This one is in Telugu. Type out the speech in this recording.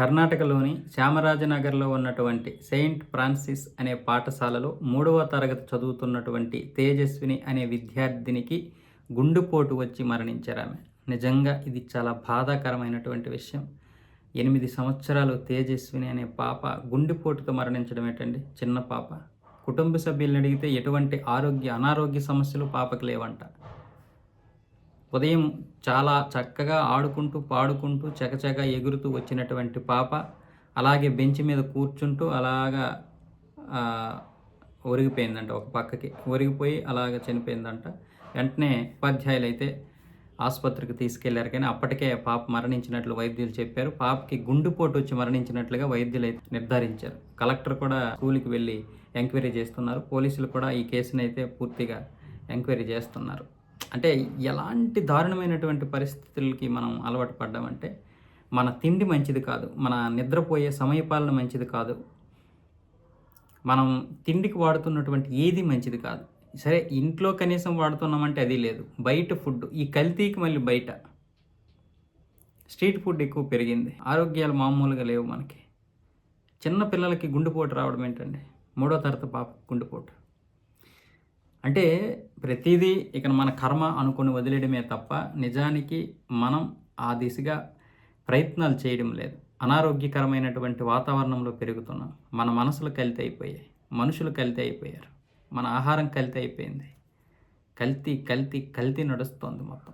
కర్ణాటకలోని శ్యామరాజనగర్లో ఉన్నటువంటి సెయింట్ ఫ్రాన్సిస్ అనే పాఠశాలలో మూడవ తరగతి చదువుతున్నటువంటి తేజస్విని అనే విద్యార్థినికి గుండెపోటు వచ్చి మరణించారు ఆమె. నిజంగా ఇది చాలా బాధాకరమైనటువంటి విషయం. ఎనిమిది సంవత్సరాలు తేజస్విని అనే పాప గుండెపోటుతో మరణించడం ఏంటండి? చిన్న పాప. కుటుంబ సభ్యులను అడిగితే ఎటువంటి ఆరోగ్య అనారోగ్య సమస్యలు పాపకు లేవంట. ఉదయం చాలా చక్కగా ఆడుకుంటూ పాడుకుంటూ చకచక ఎగురుతూ వచ్చినటువంటి పాప అలాగే బెంచ్ మీద కూర్చుంటూ అలాగా ఒరిగిపోయిందంట ఒక పక్కకి. ఒరిగిపోయి అలాగ చనిపోయిందంట. వెంటనే ఉపాధ్యాయులు అయితే ఆసుపత్రికి తీసుకెళ్ళారు. కానీ అప్పటికే పాప మరణించినట్లు వైద్యులు చెప్పారు. పాపకి గుండెపోటు వచ్చి మరణించినట్లుగా వైద్యులు అయితే నిర్ధారించారు. కలెక్టర్ కూడా స్కూల్కి వెళ్ళి ఎంక్వైరీ చేస్తున్నారు. పోలీసులు కూడా ఈ కేసుని అయితే పూర్తిగా ఎంక్వైరీ చేస్తున్నారు. అంటే ఎలాంటి దారుణమైనటువంటి పరిస్థితులకి మనం అలవాటు పడ్డామంటే మన తిండి మంచిది కాదు మన నిద్రపోయే సమయపాలన మంచిది కాదు మనం తిండికి వాడుతున్నటువంటి ఏది మంచిది కాదు. సరే ఇంట్లో కనీసం వాడుతున్నామంటే అది లేదు. బయట ఫుడ్ ఈ కల్తీకి మళ్ళీ బయట. స్ట్రీట్ ఫుడ్ ఎక్కువ పెరిగింది. ఆరోగ్యాలు మామూలుగా లేవు మనకి. చిన్న పిల్లలకి గుండెపోటు రావడం ఏంటండి? మూడో తరగతి పాప గుండెపోటు. అంటే ప్రతిదీ ఇక మన కర్మ అనుకుని వదిలేయడమే తప్ప నిజానికి మనం ఆ దిశగా ప్రయత్నాలు చేయడం లేదు. అనారోగ్యకరమైనటువంటి వాతావరణంలో పెరుగుతున్నాం మన మనసులు కలితే అయిపోయాయి. మనుషులు కలితే అయిపోయారు. మన ఆహారం కలితే అయిపోయింది. కల్తీ కల్తీ కల్తీ నడుస్తోంది మొత్తం.